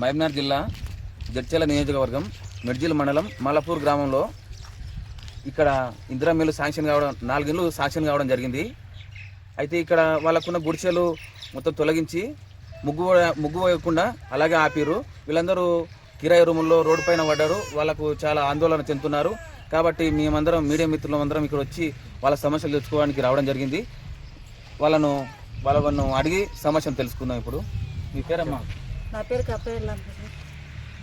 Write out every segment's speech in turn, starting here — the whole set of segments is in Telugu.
మహబూబ్నగర్ జిల్లా జడ్చల నియోజకవర్గం మెడ్జిల్ మండలం మలపూర్ గ్రామంలో ఇక్కడ ఇందిరా మిల్లు శాంక్షన్ కావడం నాలుగిళ్ళు శాంక్షన్ కావడం జరిగింది. అయితే ఇక్కడ వాళ్ళకున్న గుడిసెలు మొత్తం తొలగించి ముగ్గు ముగ్గు వేయకుండా అలాగే ఆపిరు. వీళ్ళందరూ కిరాయి రూముల్లో రోడ్డు పైన పడ్డారు. వాళ్ళకు చాలా ఆందోళన చెందుతున్నారు. కాబట్టి మేమందరం మీడియా మిత్రులందరం ఇక్కడ వచ్చి వాళ్ళ సమస్యలు తెలుసుకోవడానికి రావడం జరిగింది. వాళ్ళను వాళ్ళను అడిగి సమస్యను తెలుసుకుందాం ఇప్పుడు. మీ పేరమ్మా? నా పేరు కప్పేళ్ళు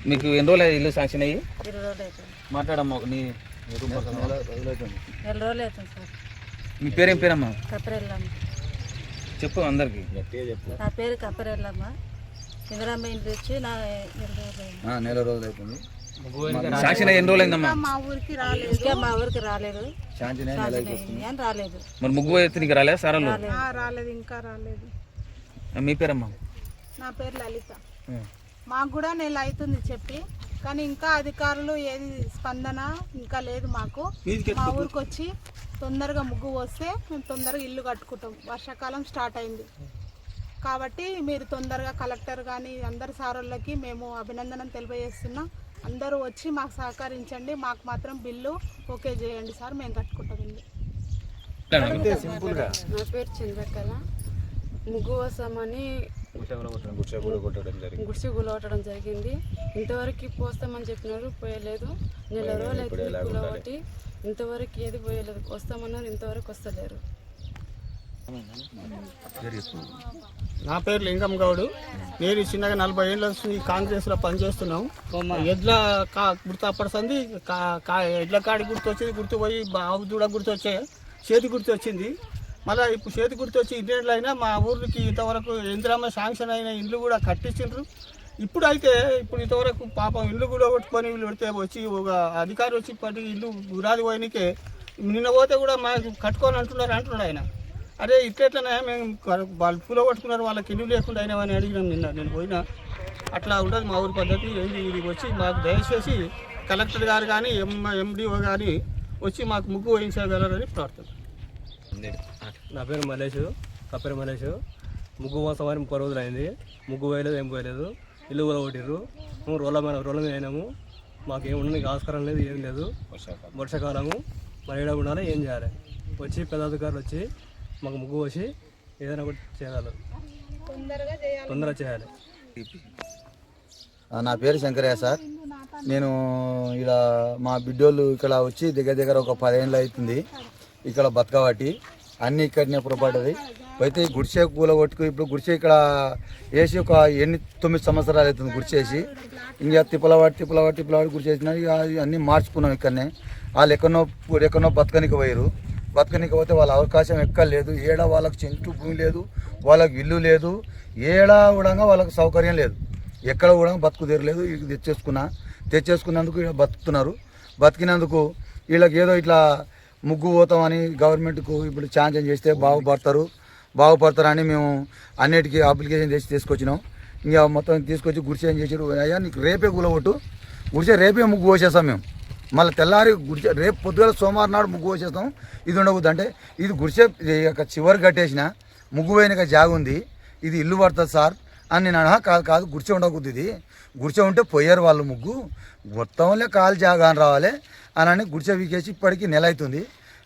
మీకు ఎన్ని రోజులు ఇల్లు శాంక్షన్ అయ్యి? ఇరవై రోజులు అవుతుంది. మాట్లాడమ్మా నీ నీ రూమ్ పక్కన. నెల రోజులు అవుతుంది. సార్. మీ పేరేం పేరమ్మా? కప్పరెళ్ళమ్మ చెప్పు అందరికి. నా పేరు కప్పరెళ్ళమ్మ ఇందిరమ్మ ఇంటి వచ్చి నా నెల రోజులు అయింది? నెల రోజులు అవుతుంది. శాంక్షన్ అయ్యి ఎన్ని రోజులు అయిందమ్మా? మా ఊరికి రాలేదు. ఇంకా మా ఊరికి రాలేదు. నెల. అని రాలేదు. మరి ముగ్గు ఎత్తునికి రాలే సారాలు రాలేదు. రాలేదు. ఇంకా రాలేదు. మీ పేరమ్మా? నా పేరు లలిత. మాకు కూడా నెల అవుతుంది చెప్పి కానీ ఇంకా అధికారులు ఏది స్పందన ఇంకా లేదు మాకు. మా ఊరికి వచ్చి తొందరగా ముగ్గు వస్తే మేము తొందరగా ఇల్లు కట్టుకుంటాం. వర్షాకాలం స్టార్ట్ అయింది. కాబట్టి మీరు తొందరగా కలెక్టర్ కానీ అందరి సారోళ్ళకి మేము అభినందన తెలియజేస్తున్నాం. అందరూ వచ్చి మాకు సహకరించండి. మాకు మాత్రం బిల్లు ఓకే చేయండి సార్. మేము కట్టుకుంటాం ఇల్లు. నా పేరు చంద్రకళ. ముగ్గు వస్తామని గుడిసి గులవటడం జరిగింది. ఇంతవరకు పోస్తామని చెప్పినారు పోయలేదు. నెల రోజులు గులవటి ఇంతవరకు ఏది పోయలేదు. వస్తామన్నారు ఇంతవరకు వస్తలేరు. నా పేరు లింగం గౌడు. నేను చిన్నగా నలభై ఏళ్ళ నుంచి కాంగ్రెస్లో పనిచేస్తున్నాం. ఎడ్ల కా గుర్తు అప్పటిసంది కా- కా ఎడ్ల కాడి గుర్తు వచ్చింది గుర్తు పోయి ఆవు దూడ గుర్తు వచ్చే చేతి గుర్తు వచ్చింది మళ్ళీ ఇప్పుడు చేతి గుర్తొచ్చి వచ్చి అయినా మా ఊరికి ఇంతవరకు ఇందిరామ శాంక్షన్ అయిన ఇల్లు కూడా కట్టించిండ్రు. ఇప్పుడు అయితే ఇప్పుడు ఇంతవరకు పాపం ఇల్లు కూడా కొట్టుకొని వీళ్ళు పెడితే వచ్చి ఒక అధికారి వచ్చి పట్టి ఇల్లు గురాది పోయినకే నిన్న పోతే కూడా మాకు కట్టుకొని అంటున్నారు అంటున్నాడు ఆయన. అరే ఇట్లెట్లనే మేము వాళ్ళు పూల పట్టుకున్నారు వాళ్ళకి ఇల్లు లేకుండా అయినా అని అడిగినాం నిన్న. నేను పోయినా అట్లా ఉంటుంది మా ఊరి పద్ధతి. ఇది ఇది వచ్చి మాకు దయచేసి కలెక్టర్ గారు కానీ ఎం ఎండిఓ కానీ వచ్చి మాకు ముగ్గు వహించగలరని ప్రార్థన. నా పేరు మలేష్ కప్పేరు మలేష్. ముగ్గు మోసం అని ముప్పై రోజులు అయింది ముగ్గు వేయలేదు ఏం పోయలేదు. ఇల్లు కూడా కొట్టిర్రు. మేము రోడ్ల మీద రోడ్ల మీద అయినాము. మాకు ఉండడానికి ఆస్కారం లేదు ఏం లేదు. వర్షాకాలము. మరి ఏడ ఉండాలి ఏం చేయాలి? వచ్చి పెద్ద అధికారులు వచ్చి మాకు ముగ్గు వచ్చి ఏదైనా ఒకటి చేయగలరు తొందరగా చేయాలి. నా పేరు శంకరయ్య సార్. నేను ఇలా మా బిడ్డోళ్ళు ఇక్కడ వచ్చి దగ్గర దగ్గర ఒక పదేళ్ళు అవుతుంది. ఇక్కడ బతకబట్టి అన్నీ ఇక్కడనే పొరపడ్డది అయితే గుడిసే గుడిసె కూల కొట్టుకు ఇప్పుడు గుడిసె ఇక్కడ వేసి ఒక ఎన్ని తొమ్మిది సంవత్సరాలు అవుతుంది గుడిసేసి ఇంకా తిప్పలవాడి తిప్పలవాడి తిప్పలవాడి గుడిసేసిన ఇక అన్నీ మార్చుకున్నాం ఇక్కడనే. వాళ్ళు ఎక్కడనో ఎక్కడనో బతకనికి పోయారు బతకనికి పోతే వాళ్ళ అవకాశం ఎక్కడ లేదు. ఏడ వాళ్ళకి చెంటు భూమి లేదు వాళ్ళకి ఇల్లు లేదు ఏడా కూడా వాళ్ళకి సౌకర్యం లేదు. ఎక్కడ కూడా బతుకు తెరలేదు ఇది తెచ్చేసుకున్నా. తెచ్చేసుకున్నందుకు ఇక్కడ బతుకుతున్నారు. బతికినందుకు వీళ్ళకి ఏదో ఇట్లా ముగ్గు పోతామని గవర్నమెంట్కు ఇప్పుడు ఛాన్సన్ చేస్తే బాగుపడతారు. బాగుపడతారని మేము అన్నిటికీ అప్లికేషన్ చేసి తీసుకొచ్చినాం. ఇంకా మొత్తం తీసుకొచ్చి గుడిసె ఏం చేసారు అయ్యా నీకు రేపే కూలగొట్టు గుడిసే రేపే ముగ్గు పోసేస్తాం మేము. మళ్ళీ తెల్లారి గుడిసే రేపు పొద్దుగల సోమవారం నాడు ముగ్గు పోసేస్తాం. ఇది ఉండకూడదు అంటే ఇది గుడిసే ఇది ఒక చివరి కట్టేసిన ముగ్గు పోయినక జాగుంది ఇది ఇల్లు పడుతుంది సార్. అని నేను కాదు కాదు గుడిసె ఉండకూడదు ఇది. గుడిసె ఉంటే పోయారు వాళ్ళు ముగ్గు. మొత్తంలో కాలు జాగా అని రావాలి. అని అని గుడిసె వీకేసి ఇప్పటికీ నెల అవుతుంది.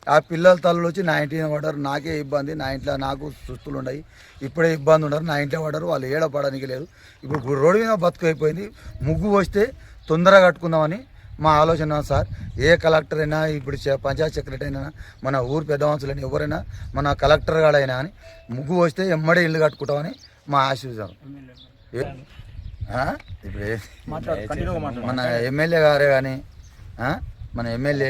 ఆ పిల్లల తల్లులు వచ్చి నా ఇంటిని పడ్డారు? నాకే ఇబ్బంది. నా ఇంట్లో నాకు సుస్తులు ఉన్నాయి. ఇప్పుడే ఇబ్బంది ఉండరు. నా ఇంట్లో పడ్డారు. వాళ్ళు ఏడ పడడానికి లేదు ఇప్పుడు రోడ్డు మీద బతుకు అయిపోయింది. ముగ్గు వస్తే తొందరగా కట్టుకుందామని మా ఆలోచన సార్. ఏ కలెక్టర్ అయినా ఇప్పుడు చే- పంచాయత్ సెక్రటరీ అయినా మన ఊరు పెద్దవంశులైనా ఎవరైనా మన కలెక్టర్ గాడైనా అని ముగ్గు వస్తే ఎమ్మడే ఇల్లు కట్టుకుంటామని మా ఆశ ఏ- ఇప్పుడు మన ఎమ్మెల్యే గారే కానీ మన ఎమ్మెల్యే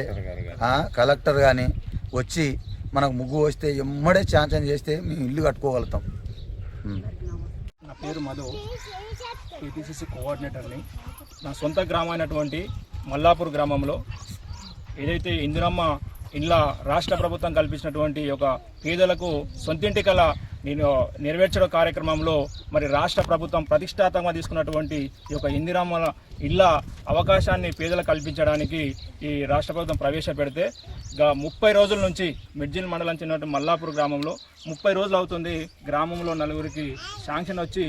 ఆ, కలెక్టర్ కానీ వచ్చి మనకు ముగ్గు వస్తే ఎమ్మడే ఛాన్సన్ చేస్తే మేము ఇల్లు కట్టుకోగలుగుతాం. నా పేరు మధు. టీపీసీసీ కోఆర్డినేటర్ని. నా సొంత గ్రామం అయినటువంటి మల్లాపూర్ గ్రామంలో ఏదైతే ఇందిరమ్మ ఇండ్ల రాష్ట్ర ప్రభుత్వం కల్పించినటువంటి ఒక పేదలకు సొంతింటి కల నేను నెరవేర్చడం కార్యక్రమంలో మరి రాష్ట్ర ప్రభుత్వం ప్రతిష్టాత్మకంగా తీసుకున్నటువంటి ఈ యొక్క ఇందిరామ ఇళ్ళ అవకాశాన్ని పేదలకు కల్పించడానికి ఈ రాష్ట్ర ప్రభుత్వం ప్రవేశపెడితే గా ముప్పై రోజుల నుంచి మిడ్జిల్ మండలం చెందినటువంటి మల్లాపూర్ గ్రామంలో ముప్పై రోజులు అవుతుంది గ్రామంలో నలుగురికి శాంక్షన్ వచ్చి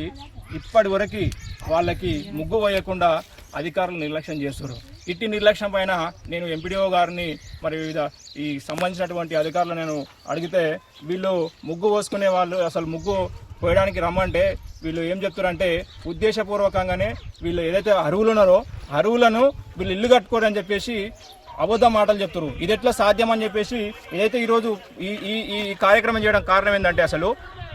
ఇప్పటి వరకు వాళ్ళకి ముగ్గు వేయకుండా అధికారులు నిర్లక్ష్యం చేస్తున్నారు. ఇట్టి నిర్లక్ష్యం పైన నేను ఎంపీడీఓ గారిని మరి వివిధ ఈ సంబంధించినటువంటి అధికారులు నేను అడిగితే వీళ్ళు ముగ్గు పోసుకునే వాళ్ళు అసలు ముగ్గు పోయడానికి రమ్మంటే వీళ్ళు ఏం చెప్తారంటే ఉద్దేశపూర్వకంగానే వీళ్ళు ఏదైతే అరువులు ఉన్నారో అరువులను వీళ్ళు ఇల్లు కట్టుకోరని చెప్పేసి అబద్ధ మాటలు చెప్తారు ఇది ఎట్లా సాధ్యం అని చెప్పేసి ఏదైతే ఈరోజు ఈ ఈ ఈ కార్యక్రమం చేయడం కారణం ఏంటంటే అసలు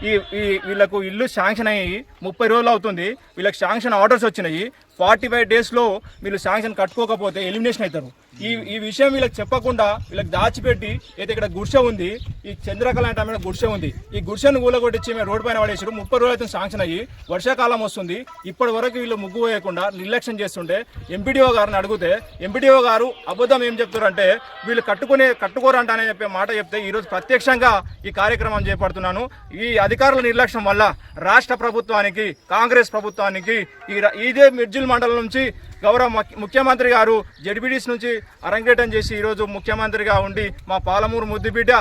ఈ ఈ వీళ్ళకు ఇల్లు శాంక్షన్ అయ్యి ముప్పై రోజులు అవుతుంది. వీళ్ళకి శాంక్షన్ ఆర్డర్స్ వచ్చినాయి. ఫార్టీ ఫైవ్ డేస్లో వీళ్ళు శాంక్షన్ కట్టుకోకపోతే ఎలిమినేషన్ అవుతారు. ఈ ఈ విషయం వీళ్ళకి చెప్పకుండా వీళ్ళకి దాచిపెట్టి అయితే ఇక్కడ గుడిసె ఉంది ఈ చంద్రకళ అంటే ఆమె గుడిసె ఉంది. ఈ గుడిసెను కూలగొట్టించి మేము రోడ్డు పైన పడేసారు ముప్పై రోజులు అయితే శాంక్షన్ అయ్యి వర్షాకాలం వస్తుంది. ఇప్పటి వరకు వీళ్ళు ముగ్గు వేయకుండా నిర్లక్ష్యం చేస్తుంటే ఎంపీడీఓ గారిని అడిగితే ఎంపీడీఓ గారు అబద్ధం ఏం చెప్తారంటే వీళ్ళు కట్టుకునే కట్టుకోరంట అని చెప్పే మాట చెప్తే ఈరోజు ప్రత్యక్షంగా ఈ కార్యక్రమం చేపడుతున్నాను. ఈ అధికారుల నిర్లక్ష్యం వల్ల రాష్ట్ర ప్రభుత్వానికి కాంగ్రెస్ ప్రభుత్వానికి ఈ ఇదే మిర్జిల్ మండలం నుంచి గౌరవ ముఖ్యమంత్రి గారు జడ్బీడీస్ నుంచి అరంగేటం చేసి ఈరోజు ముఖ్యమంత్రిగా ఉండి మా పాలమూరు ముద్దుబిడ్డ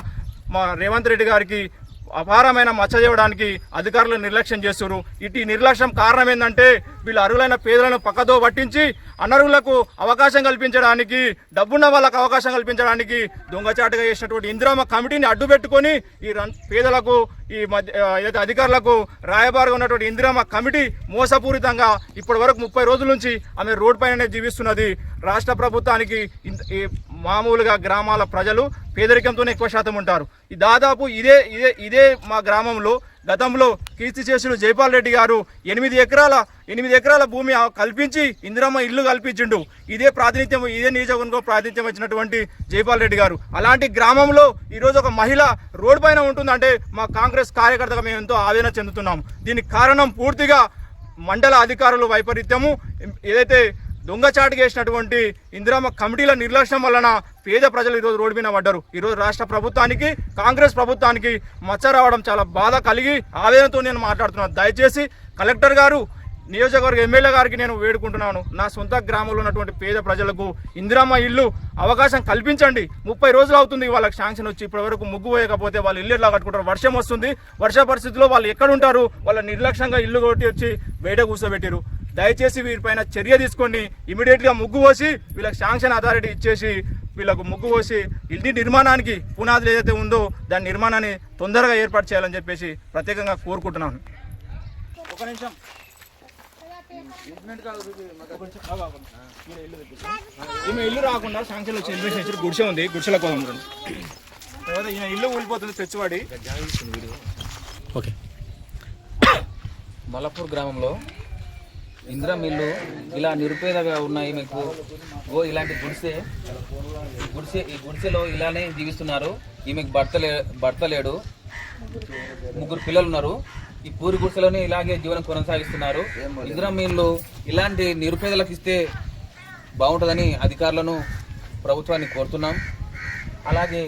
మా రేవంత్ రెడ్డి గారికి అపారమైన మచ్చ చేయడానికి అధికారులు నిర్లక్ష్యం చేస్తున్నారు. ఇటు నిర్లక్ష్యం కారణం ఏంటంటే వీళ్ళు అర్హులైన పేదలను పక్కదో పట్టించి అనర్హులకు అవకాశం కల్పించడానికి డబ్బున్న వాళ్ళకు అవకాశం కల్పించడానికి దొంగచాటుగా చేసినటువంటి ఇందిరామ కమిటీని అడ్డు పెట్టుకొని ఈ రన్- పేదలకు ఈ మధ్య ఏదైతే అధికారులకు రాయబారుగా ఉన్నటువంటి ఇందిరామ కమిటీ మోసపూరితంగా ఇప్పటి వరకు ముప్పై రోజుల నుంచి ఆమె రోడ్ పైననే జీవిస్తున్నది. రాష్ట్ర ప్రభుత్వానికి మామూలుగా గ్రామాల ప్రజలు పేదరికంతోనే ఎక్కువ శాతం ఉంటారు. ఈ దాదాపు ఇదే ఇదే ఇదే మా గ్రామంలో గతంలో కీర్తి కీర్తిశేషులు జైపాల్ రెడ్డి గారు ఎనిమిది ఎకరాల ఎనిమిది ఎకరాల భూమి కల్పించి ఇందిరమ్మ ఇల్లు కల్పించిండు. ఇదే ప్రాతినిధ్యం ఇదే నియోజకవర్గంలో ప్రాతినిధ్యం వచ్చినటువంటి జైపాల్ రెడ్డి గారు. అలాంటి గ్రామంలో ఈరోజు ఒక మహిళ రోడ్డు పైన ఉంటుందంటే మా కాంగ్రెస్ కార్యకర్తగా మేము ఎంతో ఆవేదన చెందుతున్నాము దీనికి కారణం పూర్తిగా మండల అధికారుల వైపరీత్యము. ఏదైతే దొంగచాటు చేసినటువంటి ఇందిరామ కమిటీల నిర్లక్ష్యం వలన పేద ప్రజలు ఈరోజు రోడ్డు మీద పడ్డారు. ఈరోజు రాష్ట్ర ప్రభుత్వానికి కాంగ్రెస్ ప్రభుత్వానికి మచ్చ రావడం చాలా బాధ కలిగి ఆవేదనతో నేను మాట్లాడుతున్నాను. దయచేసి కలెక్టర్ గారు నియోజకవర్గ ఎమ్మెల్యే గారికి నేను వేడుకుంటున్నాను. నా సొంత గ్రామంలో ఉన్నటువంటి పేద ప్రజలకు ఇందిరామ్మ ఇల్లు అవకాశం కల్పించండి. ముప్పై రోజులు అవుతుంది వాళ్ళకి శాంక్షన్ వచ్చి ఇప్పటి వరకు ముగ్గు వేయకపోతే వాళ్ళు ఇల్లు ఎట్లా కట్టుకుంటారు? వర్షం వస్తుంది. వర్ష పరిస్థితిలో వాళ్ళు ఎక్కడుంటారు వాళ్ళ నిర్లక్ష్యంగా ఇల్లు కొట్టి వచ్చి బయట కూర్చోబెట్టారు దయచేసి వీరిపైన చర్య తీసుకోండి. ఇమీడియట్గా ముగ్గు పోసి వీళ్ళకి శాంక్షన్ అథారిటీ ఇచ్చేసి వీళ్ళకు ముగ్గు పోసి ఇంటి నిర్మాణానికి పునాదులు ఏదైతే ఉందో దాని నిర్మాణాన్ని తొందరగా ఏర్పాటు చేయాలని చెప్పేసి ప్రత్యేకంగా కోరుకుంటున్నాను. ఒక నిమిషం. ఈమె ఇల్లు రాకుండా శాంక్షన్ వచ్చి ఎలిమినేషన్ గుడిసె ఉంది గుడిసెల కోసం తర్వాత ఈయన ఇల్లు ఊడిపోతుంది తెచ్చివాడి. ఓకే. మలపూర్ గ్రామంలో ఇందిరా మిల్లు ఇలా నిరుపేదగా ఉన్నాయి మీకు. ఓ ఇలాంటి గుడిసె. గుడిసె ఈ గుడిసెలో ఇలానే జీవిస్తున్నారు. ఈమెకు భర్త లే భర్త లేడు. ముగ్గురు పిల్లలు ఉన్నారు. ఈ పూరి గుడిసెలోనే ఇలాగే జీవనం కొనసాగిస్తున్నారు. ఇందిరా మిల్లు ఇలాంటి నిరుపేదలకు ఇస్తే బాగుంటుందని అధికారులను ప్రభుత్వాన్ని కోరుతున్నాం. అలాగే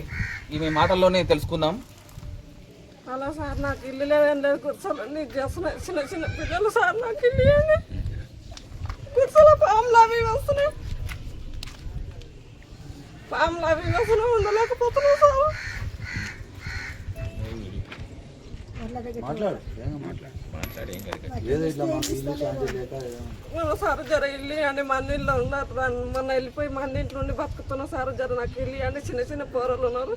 ఈమె మాటల్లోనే తెలుసుకుందాం. అలా సార్ నాకు ఇల్లు లేదని లేదు. చిన్న చిన్న పిల్లలు సార్ నాకు ఇల్లు ఇవ్వండి కూర్చోలో పాములు అవి వస్తున్నాయి పాములు అవి వస్తున్నాయి ఉండలేకపోతున్నాయి సార్ సార్ జర ఇల్లు అని మన ఇల్లు ఉన్నారు దాన్ని మొన్న వెళ్ళిపోయి మన ఇంట్లో నుండి బతుకుతున్నా సార్ జర నాకు ఇల్లు అని చిన్న చిన్న పోరలు ఉన్నారు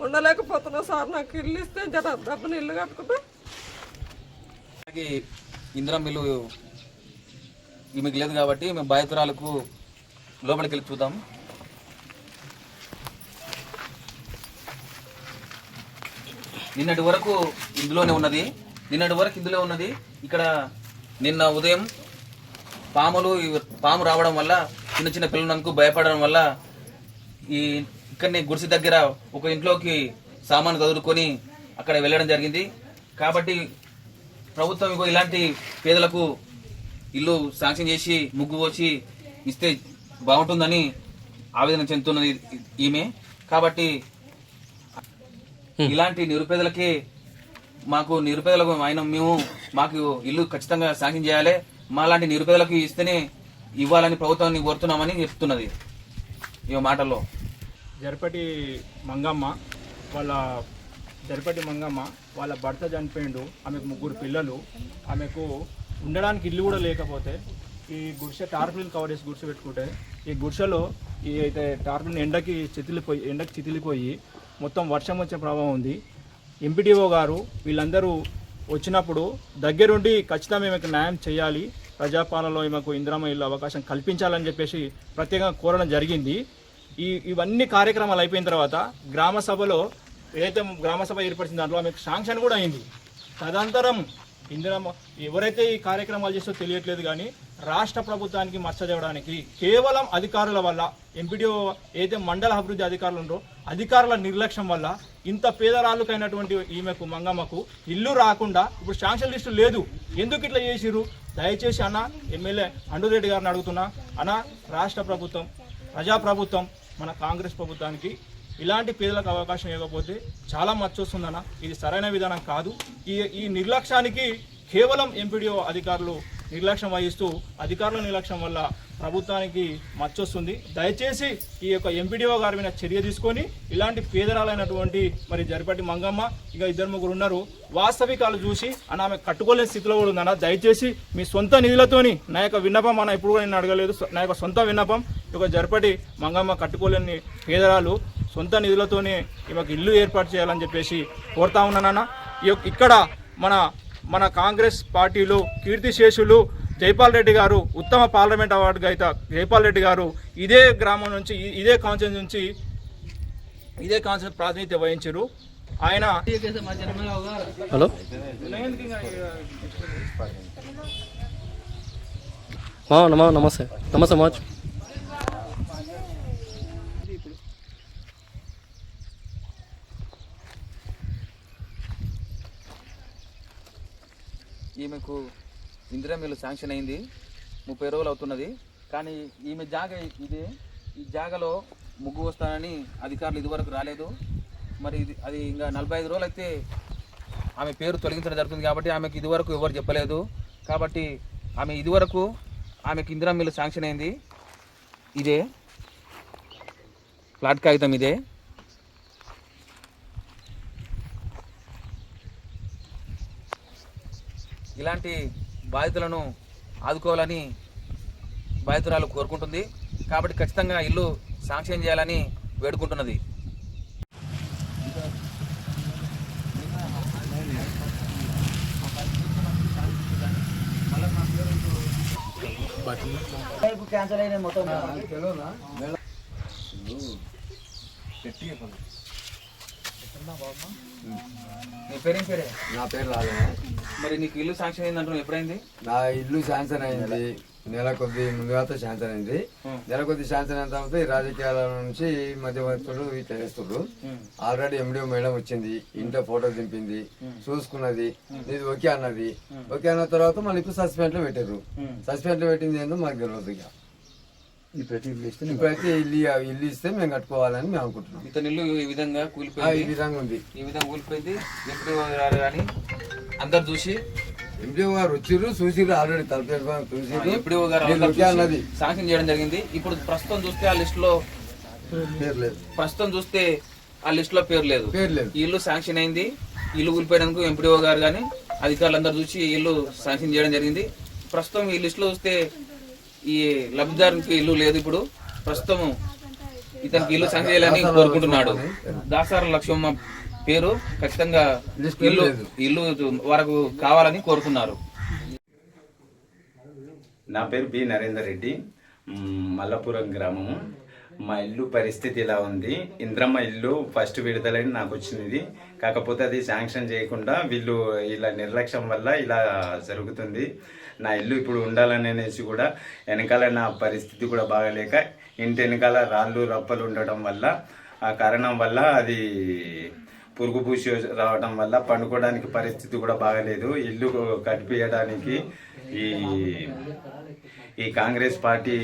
ఉండలేకపోతున్నా సార్ నాకు ఇల్లు ఇస్తే జర డబ్బుని ఇల్లు కట్టుకుంటా అలాగే ఇందిరా మిల్లు మీకు లేదు కాబట్టి మేము బాధితురాలకు లోపలికి వెళ్ళి చూద్దాం. నిన్నటి వరకు ఇందులోనే ఉన్నది. నిన్నటి వరకు ఇందులో ఉన్నది. ఇక్కడ నిన్న ఉదయం పాములు పాము రావడం వల్ల చిన్న చిన్న పిల్లలకు భయపడడం వల్ల ఈ ఇక్కడనే గుడిసె దగ్గర ఒక ఇంట్లోకి సామాను చదువుకొని అక్కడ వెళ్ళడం జరిగింది. కాబట్టి ప్రభుత్వం ఇలాంటి పేదలకు ఇల్లు శాంక్షన్ చేసి ముగ్గు పోసి ఇస్తే బాగుంటుందని ఆవేదన చెందుతున్నది ఈమె. కాబట్టి ఇలాంటి నిరుపేదలకే మాకు నిరుపేదలకు ఆయన మేము మాకు ఇల్లు ఖచ్చితంగా శాంక్షన్ చేయాలి. మాలాంటి నిరుపేదలకు ఇస్తేనే ఇవ్వాలని ప్రభుత్వాన్ని కోరుతున్నామని చెప్తున్నది ఈ మాటల్లో. జరపటి మంగమ్మ వాళ్ళ జరపటి మంగమ్మ వాళ్ళ భర్త చనిపోయిండు. ఆమెకు ముగ్గురు పిల్లలు. ఆమెకు ఉండడానికి ఇల్లు కూడా లేకపోతే ఈ గుడిసె టార్పులిన్ కవర్ చేసి గుడిసె పెట్టుకుంటే ఈ గుడిసెలో ఈ అయితే టార్పులిన్ ఎండకి చితిలిపోయి ఎండకి చితిలిపోయి మొత్తం వర్షం వచ్చే ప్రభావం ఉంది. ఎంపీటీఓ గారు వీళ్ళందరూ వచ్చినప్పుడు దగ్గరుండి ఖచ్చితంగా ఈమెకు న్యాయం చేయాలి. ప్రజాపాలనలో ఈమెకు ఇందిరామ ఇల్లు అవకాశం కల్పించాలని చెప్పేసి ప్రత్యేకంగా కోరడం జరిగింది. ఈ ఇవన్నీ కార్యక్రమాలు అయిపోయిన తర్వాత గ్రామ సభలో ఏదైతే గ్రామ సభ ఏర్పరిచిన దాంట్లో ఆమెకు శాంక్షన్ కూడా అయింది. తదనంతరం ఇందిరా ఎవరైతే ఈ కార్యక్రమాలు చేస్తో తెలియట్లేదు కానీ రాష్ట్ర ప్రభుత్వానికి మచ్చ చేయడానికి కేవలం అధికారుల వల్ల ఎంపీడీఓ ఏదైతే మండల అభివృద్ధి అధికారులు ఉన్నారో అధికారుల నిర్లక్ష్యం వల్ల ఇంత పేదరాళ్ళకైనటువంటి ఈమెకు మంగమ్మకు ఇల్లు రాకుండా ఇప్పుడు శాంక్షన్ లిస్టు లేదు. ఎందుకు ఇట్లా చేసిరు దయచేసి అన్న ఎమ్మెల్యే అండురెడ్డి గారిని అడుగుతున్నా. అన్న రాష్ట్ర ప్రభుత్వం ప్రజాప్రభుత్వం మన కాంగ్రెస్ ప్రభుత్వానికి ఇలాంటి పేదలకు అవకాశం ఇవ్వకపోతే చాలా మచ్చొస్తుందన్న ఇది సరైన విధానం కాదు. ఈ ఈ నిర్లక్ష్యానికి కేవలం ఎంపీడీఓ అధికారులు నిర్లక్ష్యం వహిస్తూ అధికారుల నిర్లక్ష్యం వల్ల ప్రభుత్వానికి మచ్చొస్తుంది. దయచేసి ఈ యొక్క ఎంపీడీఓ గారి మీద చర్య తీసుకొని ఇలాంటి పేదరాలైనటువంటి మరి జరిపటి మంగమ్మ ఇక ఇద్దరు ముగ్గురు ఉన్నారు వాస్తవికాలు చూసి అని ఆమె కట్టుకోలేని స్థితిలో కూడా ఉందన్న దయచేసి మీ సొంత నిధులతోని నా యొక్క విన్నపం అన్న ఇప్పుడు కూడా నేను అడగలేదు నా యొక్క సొంత విన్నపం ఈ జరిపటి మంగమ్మ కట్టుకోలేని పేదరాలు సొంత నిధులతోనే ఈమెకు ఇల్లు ఏర్పాటు చేయాలని చెప్పేసి కోరుతా ఉన్నానన్న. ఈ యొక్క- ఇక్కడ మన మన కాంగ్రెస్ పార్టీలో కీర్తిశేషులు జైపాల్ రెడ్డి గారు ఉత్తమ పార్లమెంట్ అవార్డు గైత జైపాల్ రెడ్డి గారు ఇదే గ్రామం నుంచి ఇ- ఇదే కాన్సెన్స్ నుంచి ఇదే కాన్సెన్స్ ప్రాతినిధ్యం వహించారు. ఆయన హలో? నమా నమస్తే. నమస్తే మాచ్. ఈమెకు ఇందిరా మిల్లు శాంక్షన్ అయింది. ముప్పై రోజులు అవుతున్నది. కానీ ఈమె జాగ ఇది. ఈ జాగలో ముగ్గు వస్తానని అధికారులు ఇదివరకు రాలేదు. మరి ఇది అది ఇంకా నలభై ఐదు రోజులు అయితే ఆమె పేరు తొలగించడం జరుగుతుంది కాబట్టి ఆమెకు ఇదివరకు ఎవరు చెప్పలేదు. కాబట్టి ఆమె ఇదివరకు ఆమెకు ఇందిరా మిల్లు శాంక్షన్ అయింది. ఇదే. ఫ్లాట్ కాగితం ఇదే. ఇలాంటి బాధితులను ఆదుకోవాలని బాధితురాలు కోరుకుంటుంది. కాబట్టి ఖచ్చితంగా ఇల్లు శాంక్షన్ చేయాలని వేడుకుంటున్నది. నీ పేరేం పేరే? నా పేరు లాలే మరి నీకు ఇల్లు శాంక్షన్ అయింది అంటున్నావు ఎప్పుడైంది? నా ఇల్లు శాంక్షన్ అయింది. నెల కొద్ది ముందుగా శాంక్షన్ అయింది. నెల కొద్ది శాంక్షన్ అయిన తర్వాత ఈ రాజకీయాల నుంచి మధ్యవర్తులు చేస్తున్నారు ఆల్రెడీ ఎండిఓ మేడం వచ్చింది. ఇంట్లో ఫోటో దింపింది. చూసుకున్నది. ఇది ఓకే అన్నది. ఓకే అన్న తర్వాత మళ్ళీ ఇప్పుడు సస్పెండ్లో పెట్టారు సస్పెండ్లో పెట్టింది ఏందో మాకు తెలియదు ఇక. ఇప్పుడైతే ఇల్లు ఇల్లు ఇస్తే మేము కట్టుకోవాలని మేము అనుకుంటున్నాం. ఇతని ఇల్లు ఈ విధంగా ఆ, ఈ కూలిపోయింది విధంగా ఉంది. ఈ విధంగా కూలిపోయింది. ఎప్పుడు గారు కానీ అందరు చూసి. ఎండిఓ గారు వచ్చిర్రు చూసిర్రు ఆల్రెడీ తలపేరు చూసిర్రు. ఎప్పుడో గారు అందరూ ఓకే అన్నది. చూసి శాంక్షన్ చేయడం జరిగింది. ఇప్పుడు ప్రస్తుతం చూస్తే ఆ లిస్ట్లో పేరు లేదు. ప్రస్తుతం చూస్తే ఆ లిస్ట్లో పేరు లేదు. పేరు లేదు. ఈ ఇల్లు శాంక్షన్ అయింది. ఈ ఇల్లు కూలిపోయినందుకు ఎంపీడీఓ గారు కానీ అధికారులందరూ చూసి ఈ ఇల్లు శాంక్షన్ చేయడం జరిగింది. ప్రస్తుతం ఈ లిస్ట్లో చూస్తే ఈ లబ్ధిదారునికి ఇల్లు లేదు ఇప్పుడు. ప్రస్తుతం ఇతనికి ఇల్లు సంజయాలని కోరుకుంటున్నాడు. దాసార లక్ష్మమ్మ పేరు ఖచ్చితంగా ఇల్లు ఇల్లు వరకు కావాలని కోరుతున్నారు. నా పేరు బి నరేందర్ రెడ్డి. మల్లపురం గ్రామము. మా ఇల్లు పరిస్థితి ఇలా ఉంది. ఇంద్రమ్మ ఇల్లు ఫస్ట్ విడుదలని నాకు వచ్చింది. కాకపోతే అది శాంక్షన్ చేయకుండా వీళ్ళు ఇలా నిర్లక్ష్యం వల్ల ఇలా జరుగుతుంది. నా ఇల్లు ఇప్పుడు ఉండాలని అనేసి కూడా వెనకాల నా పరిస్థితి కూడా బాగలేక ఇంటి వెనకాల రాళ్ళు రప్పలు ఉండటం వల్ల ఆ కారణం వల్ల అది పురుగు పూసి రావడం వల్ల పండుకోవడానికి పరిస్థితి కూడా బాగలేదు. ఇల్లు కట్టిపియడానికి ఈ ఈ కాంగ్రెస్ పార్టీ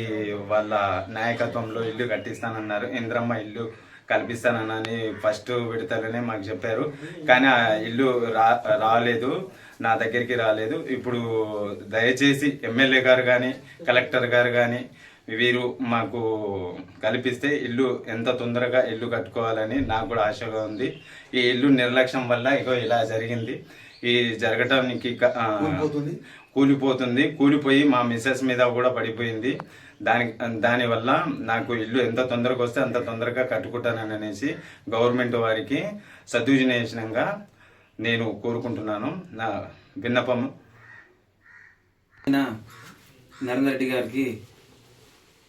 వాళ్ళ నాయకత్వంలో ఇల్లు కట్టిస్తానన్నారు. ఇంద్రమ్మ ఇల్లు కల్పిస్తానని ఫస్ట్ విడతలనే మాకు చెప్పారు. కానీ ఆ ఇల్లు రా రాలేదు. నా దగ్గరికి రాలేదు. ఇప్పుడు దయచేసి ఎమ్మెల్యే గారు కానీ కలెక్టర్ గారు కానీ వీరు మాకు కల్పిస్తే ఇల్లు ఎంత తొందరగా ఇల్లు కట్టుకోవాలని నాకు కూడా ఆశగా ఉంది. ఈ ఇల్లు నిర్లక్ష్యం వల్ల ఇగో ఇలా జరిగింది. ఈ జరగటానికి కూలిపోతుంది? కూలిపోయి మా మిస్సెస్ మీద కూడా పడిపోయింది. దాని దానివల్ల నాకు ఇల్లు ఎంత తొందరగా వస్తే అంత తొందరగా కట్టుకుంటానని అనేసి గవర్నమెంట్ వారికి సద్వినియోజనంగా నేను కోరుకుంటున్నాను నా విన్నపం. ఆయన నరేందర్ రెడ్డి గారికి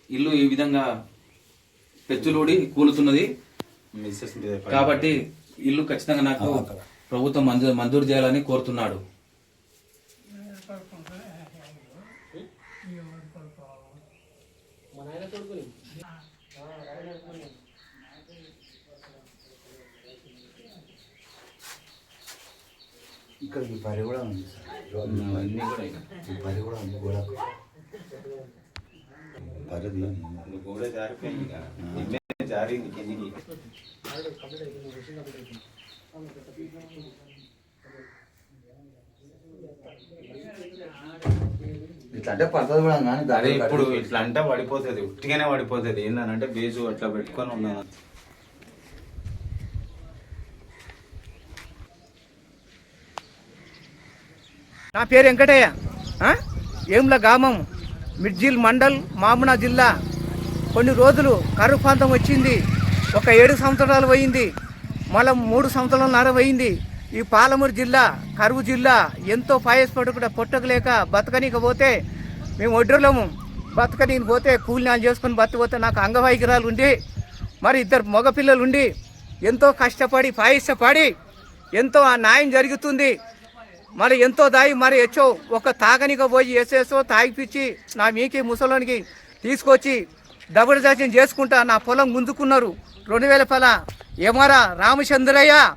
ఇల్లు ఈ విధంగా పెచ్చులూడి కూలుతున్నది. కాబట్టి ఇల్లు ఖచ్చితంగా నాకు ప్రభుత్వం మంజూరు మంజూరు చేయాలని కోరుతున్నాడు. ఇక్కడ ఈ పరి కూడా ఉంది సార్. అవన్నీ కూడా. ఈ పరి కూడా ఉంది గోడకు. పరిది గోడ జారిపోయింది జారింది కిందికి. ఇట్లా అంటే పడుతుంది కూడా కానీ అదే దాని ఇప్పుడు ఇట్లా అంటే పడిపోతుంది. ఉట్టిగానే పడిపోతుంది. ఏంటంటే బేజు అట్లా పెట్టుకొని ఉన్నాను. నా పేరు వెంకటయ్య. ఆ? ఏంల గ్రామం? మిడ్జిల్ మండల్ మామునా జిల్లా. కొన్ని రోజులు కరువు ప్రాంతం వచ్చింది. ఒక ఏడు సంవత్సరాలు పోయింది. మళ్ళీ మూడు సంవత్సరాలన్నర పోయింది. ఈ పాలమూరు జిల్లా కరువు జిల్లా ఎంతో పాయసపడు కూడా పొట్టకలేక బతకనీకి పోతే మేము ఒడ్రలము బతకనీకి పోతే కూలినాలు చేసుకొని బతిపోతే నాకు అంగవైకరాలు ఉండి మరి ఇద్దరు మగపిల్లలు ఉండి ఎంతో కష్టపడి పాయసపడి ఎంతో ఆ న్యాయం జరుగుతుంది. మరి ఎంతో దాయి మరి ఎచ్చో ఒక తాగనిక పోయి ఎస్ఎస్ఓ తాగిపిచ్చి నా మీకి ముసలోనికి తీసుకొచ్చి దబడదాచం చేసుకుంటా నా పొలం గుంజుకున్నారు రెండు వేల పల ఎమరా రామచంద్రయ్య.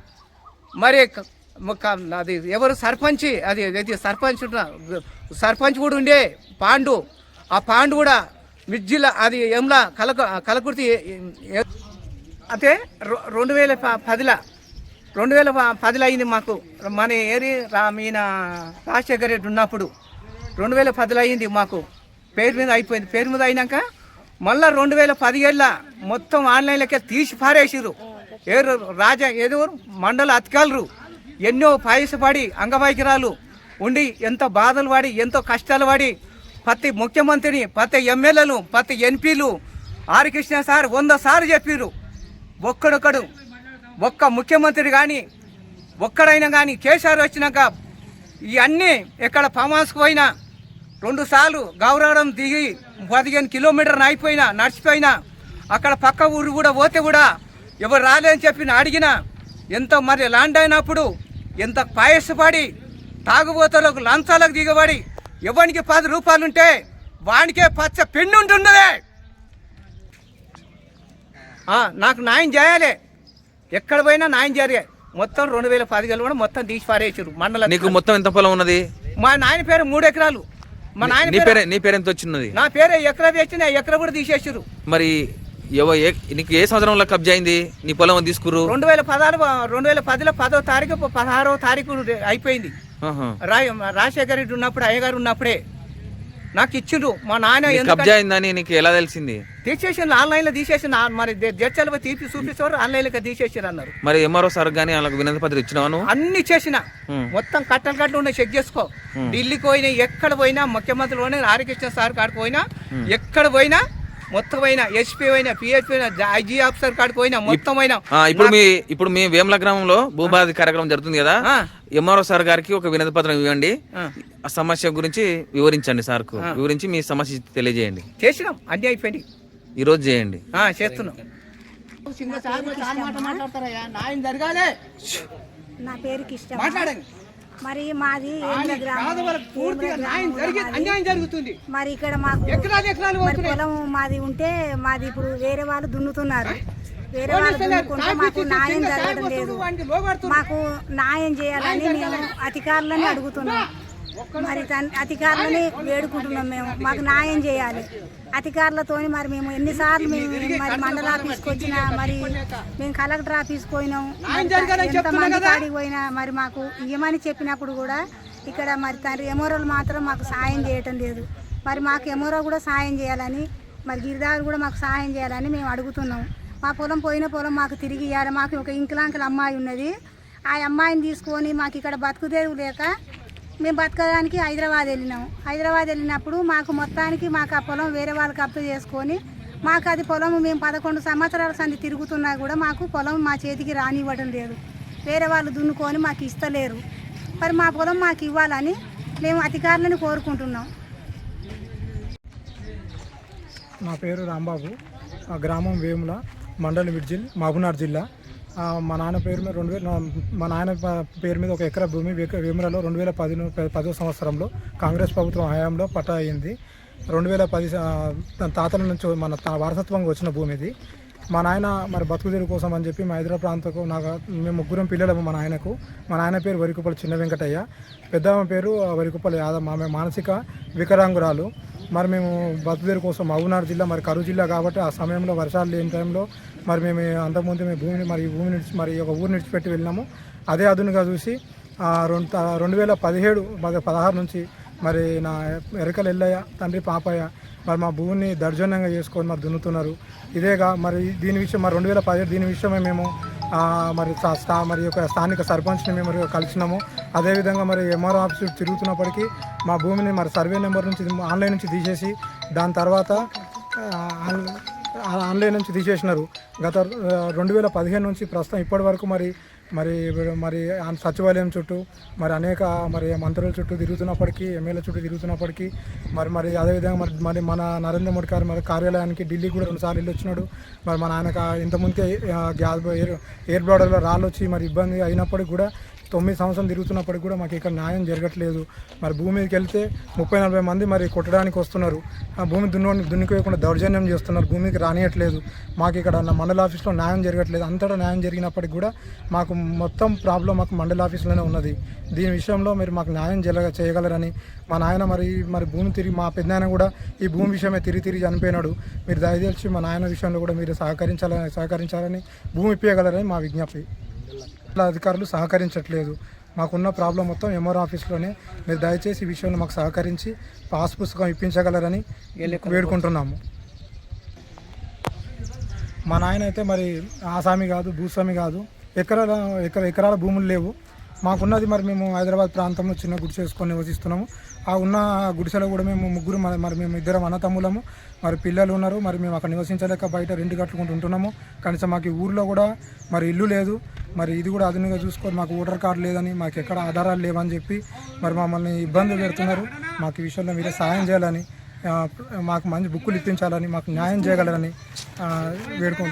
మరి అది ఎవరు సర్పంచి అది అది సర్పంచ్ సర్పంచ్ కూడా ఉండే పాండు. ఆ పాండు కూడా మిర్జిల అది ఎంలా కలక కలకుర్తి ఏ- అయితే రొ- రెండు వేల ప- రెండు వేల పదిలో అయింది మాకు. మన ఏరి రా మీన రాజశేఖర్ రెడ్డి ఉన్నప్పుడు రెండు వేల పదిలో అయింది మాకు. పేరు మీద అయిపోయింది. పేరు మీద అయినాక మళ్ళా రెండు వేల పదిహేళ్ళ మొత్తం ఆన్లైన్లకే తీసి పారేసిర్రు. ఏరు రాజా ఏదో మండల అధికారులు ఎన్నో పాయసపడి అంగవైకరాలు ఉండి ఎంత బాధలు పడి ఎంతో కష్టాలు పడి ప్రతి ముఖ్యమంత్రిని ప్రతి ఎమ్మెల్యేలు ప్రతి ఎంపీలు ఆర్ కృష్ణ సార్ వంద సార్లు చెప్పారు ఒక్కడొక్కడు ఒక్క ముఖ్యమంత్రి కానీ ఒక్కడైనా కానీ కేసీఆర్ వచ్చినాక ఇవన్నీ ఎక్కడ ఫామాస్కు పోయినా రెండు సార్లు గౌరవం దిగి పదిహేను కిలోమీటర్లు అయిపోయినా నడిచిపోయినా అక్కడ పక్క ఊరు కూడా పోతే కూడా ఎవరు రాలేదని చెప్పి అడిగిన అడిగినా మరి ల్యాండ్ అయినప్పుడు ఎంత పాయసపడి తాగుబోతలకు లంచాలకు దిగబడి ఎవరికి పది రూపాయలుంటే వానికే పచ్చ పెండు ఉంటున్నదే. నాకు న్యాయం చేయాలి. ఎక్కడ పోయినా న్యాయం జరిగాయి మొత్తం రెండు వేల పదివేలు కూడా మొత్తం తీసి పారేసారు మండల నీకు మొత్తం ఎంత పొలం ఉన్నది? మా నాయన పేరు మూడు ఎకరాలు. మా నాయన నీ పేరు నీ పేరు ఎంత వచ్చిన్నది నా పేరు ఎకరా తెచ్చిన ఎకరా కూడా తీసేసారు మరి ఎవ నీకు ఏ సంవత్సరంలో కబ్జా అయింది? నీ పొలం తీసుకురు రెండు వేల పదహారు రెండు వేల పదిలో పదో తారీఖు పదహారో తారీఖు అయిపోయింది. రాజశేఖర రెడ్డి ఉన్నప్పుడు అయ్యగారు ఉన్నప్పుడే. నాకు ఇచ్చిండ్రు. మా నాయన కబ్జా అయిందని నీకు ఎలా తెలిసింది? తీసేసిన ఆన్లైన్లో తీసేసిన మరి జడ్చలు తీపి చూపించారు ఆన్లైన్లో తీసేసారు అన్నారు. మరి ఎంఆర్ఓ సార్ కానీ వాళ్ళకి వినతి పత్రం ఇచ్చినావా అన్ని చేసిన. మొత్తం కట్టలు కట్టలు ఉన్నాయి చెక్ చేసుకో. ఢిల్లీకి పోయినా ఎక్కడ పోయినా ముఖ్యమంత్రి పోయినా హరికృష్ణ సార్ కాడికి పోయినా ఎక్కడ పోయినా మొత్తం పోయినా ఎస్పీ పోయినా పిహెచ్ పోయినా ఐజీ ఆఫీసర్ కాడికి పోయినా మొత్తం ఇప్పుడు మీ ఇప్పుడు మీ వేముల గ్రామంలో భూబాధి కార్యక్రమం జరుగుతుంది కదా? ఆ. ఎంఆర్ఓ సార్ గారికి ఒక వినతి పత్రం ఇవ్వండి. ఆ. సమస్య గురించి వివరించండి సార్కు. వివరించి మీ సమస్య తెలియజేయండి. చేసినాం అన్ని అయిపోయినాయి. ఈ రోజు చేయండి. ఆ, చేస్తున్నాం. నా పేరు మాట్లాడండి. మరి మాది. అన్యాయం జరుగుతుంది. మరి ఇక్కడ మాకు. పొలం మాది ఉంటే మాది ఇప్పుడు వేరే వాళ్ళు దున్నుతున్నారు. వేరే వాళ్ళు దున్నుకుంటే మాకు న్యాయం జరగడం లేదు. మాకు న్యాయం చేయాలని మేము అధికారులని అడుగుతున్నాం. మరి తన్ అధికారులని వేడుకుంటున్నాం మేము. మాకు న్యాయం చేయాలి. అధికారులతోని మరి మేము ఎన్నిసార్లు మేము మరి మండల ఆఫీస్కి వచ్చినా మరి మేము కలెక్టర్ ఆఫీస్కి పోయినాం. ఎంతమంది కాడికి పోయినా మరి మాకు ఇవ్వమని చెప్పినప్పుడు కూడా ఇక్కడ మరి తండ్రి ఎమోరోలు మాత్రం మాకు సాయం చేయటం లేదు. మరి మాకు ఎమోరో కూడా సాయం చేయాలని మరి గిరిదారు కూడా మాకు సాయం చేయాలని మేము అడుగుతున్నాం. మా పొలం పోయిన పొలం మాకు తిరిగి ఇవ్వాలి మాకు ఒక ఇంకులాంకల అమ్మాయి ఉన్నది. ఆ అమ్మాయిని తీసుకొని మాకు ఇక్కడ బతుకుదేరు లేక మేము బతకడానికి హైదరాబాద్ వెళ్ళినాం. హైదరాబాద్ వెళ్ళినప్పుడు మాకు మొత్తానికి మాకు ఆ పొలం వేరే వాళ్ళకి అప్పు చేసుకొని మాకు అది పొలం మేము పదకొండు సంవత్సరాల సంది తిరుగుతున్నా కూడా మాకు పొలం మా చేతికి రానివ్వడం లేదు. వేరే వాళ్ళు దున్నుకొని మాకు ఇస్తలేరు. మరి మా పొలం మాకు ఇవ్వాలని మేము అధికారులను కోరుకుంటున్నాం. నా పేరు రాంబాబు. గ్రామం వేముల మండలి విడ్జిల్ మహబూనార్ జిల్లా. మా నాన్న పేరు మీద రెండు వేల మా నాయన పేరు మీద ఒక ఎకరా భూమి వేక- వేములలో రెండు వేల పది పదో సంవత్సరంలో కాంగ్రెస్ ప్రభుత్వం హయాంలో పట్టా అయింది. రెండు వేల పది తాతల నుంచి మన వారసత్వంగా వచ్చిన భూమి ఇది మా నాయన మరి బతుకుదేరు కోసం అని చెప్పి మా హైదరాబాద్ ప్రాంతకు నాకు మేము ముగ్గురం పిల్లలము మా నాయనకు. మా నాయన పేరు వరికుప్పల చిన్న వెంకటయ్య. పెద్దమ్మ పేరు వరికుప్పలు యాదమ్మ. ఆమె మానసిక వికలాంగురాలు. మరి మేము బతుకుదేరు కోసం మహబూబ్నగర్ జిల్లా మరి కరువు జిల్లా కాబట్టి ఆ సమయంలో వర్షాలు లేని టైంలో మరి మేము అంతకుముందు మేము భూమిని మరి భూమి భూమిని మరి ఒక ఊరు నిడిచిపెట్టి వెళ్ళినాము. అదే అదునుగా చూసి రెండు రెండు వేల పదిహేడు పదహారు నుంచి మరి నా ఎరకలు ఎల్లయ్య తండ్రి పాపయ్య మరి మా భూమిని దర్జనంగా చేసుకొని మరి దున్నుతున్నారు. ఇదేగా మరి దీని విషయం మరి రెండు వేల పదిహేడు దీని విషయమే మేము మరి స్థా- మరి యొక్క స్థానిక సర్పంచ్ని మేము కలిసినాము. అదేవిధంగా మరి ఎంఆర్ఓ ఆఫీస్ తిరుగుతున్నప్పటికీ మా భూమిని మరి సర్వే నెంబర్ నుంచి ఆన్లైన్ నుంచి తీసేసి దాని తర్వాత ఆన్లైన్ నుంచి తీసేసినారు. గత రెండు వేల పదిహేను నుంచి ప్రస్తుతం ఇప్పటి వరకు మరి మరి మరి సచివాలయం చుట్టూ మరి అనేక మరి మంత్రుల చుట్టూ తిరుగుతున్నప్పటికీ ఎమ్మెల్యే చుట్టూ తిరుగుతున్నప్పటికీ మరి మరి అదేవిధంగా మరి మరి మన నరేంద్ర మోడీ గారి మరి కార్యాలయానికి ఢిల్లీ కూడా రెండుసార్లు వెళ్ళి వచ్చినాడు మరి మన ఆయనకు ఇంతకుముందుకే గ్యాస్ ఎయిర్ ఎయిర్ బ్లాడర్లో రాళ్ళు వచ్చి మరి ఇబ్బంది అయినప్పటికీ కూడా తొమ్మిది సంవత్సరం తిరుగుతున్నప్పటికీ కూడా మాకు ఇక్కడ న్యాయం జరగట్లేదు. మరి భూమి మీదకి వెళ్తే ముప్పై నలభై మంది మరి కొట్టడానికి వస్తున్నారు. ఆ భూమి దున్ను దున్నుకోకుండా దౌర్జన్యం చేస్తున్నారు. భూమికి రానియట్లేదు. మాకు ఇక్కడ నా మండల ఆఫీస్లో న్యాయం జరగట్లేదు. అంతటా న్యాయం జరిగినప్పటికీ కూడా మాకు మొత్తం ప్రాబ్లం మాకు మండల ఆఫీస్లోనే ఉన్నది. దీని విషయంలో మీరు మాకు న్యాయం జరగ చేయగలరని మా నాయన మరి మరి భూమి తిరిగి మా పెద్దనాయన కూడా ఈ భూమి విషయమే తిరిగి తిరిగి చనిపోయినాడు. మీరు దయచేసి మా నాయన విషయంలో కూడా మీరు సహకరించాలని సహకరించాలని భూమి ఇప్పించగలరని మా విజ్ఞప్తి. అధికారులు సహకరించట్లేదు. మాకున్న ప్రాబ్లం మొత్తం ఎంఆర్ ఆఫీస్లోనే. మీరు దయచేసి ఈ విషయంలో మాకు సహకరించి పాస్ పుస్తకం ఇప్పించగలరని వేడుకుంటున్నాము. మా నాయన అయితే మరి ఆసామి కాదు భూస్వామి కాదు. ఎకరాల ఎకర ఎకరాల భూములు లేవు. మాకున్నది మరి మేము హైదరాబాద్ ప్రాంతంలో చిన్న గుడి చేసుకొని నివసిస్తున్నాము. ఆ ఉన్న గుడిసెలో కూడా మేము ముగ్గురు మరి మరి మేము ఇద్దరం అన్నతమ్ములము. మరి పిల్లలు ఉన్నారు మరి మేము అక్కడ నివసించలేక బయట రెంట్ కట్టుకుంటూ ఉంటున్నాము. కనీసం మాకు ఊర్లో కూడా మరి ఇల్లు లేదు. మరి ఇది కూడా అదునుగా చూసుకొని మాకు ఓటర్ కార్డు లేదని మాకు ఎక్కడ ఆధారాలు లేవని చెప్పి మరి మమ్మల్ని ఇబ్బంది పెడుతున్నారు. మాకు ఈ విషయంలో మీరే సహాయం చేయాలని మాకు మంచి బుక్కులు ఇప్పించాలని మాకు న్యాయం చేయగలరని వేడుకుంటున్నాను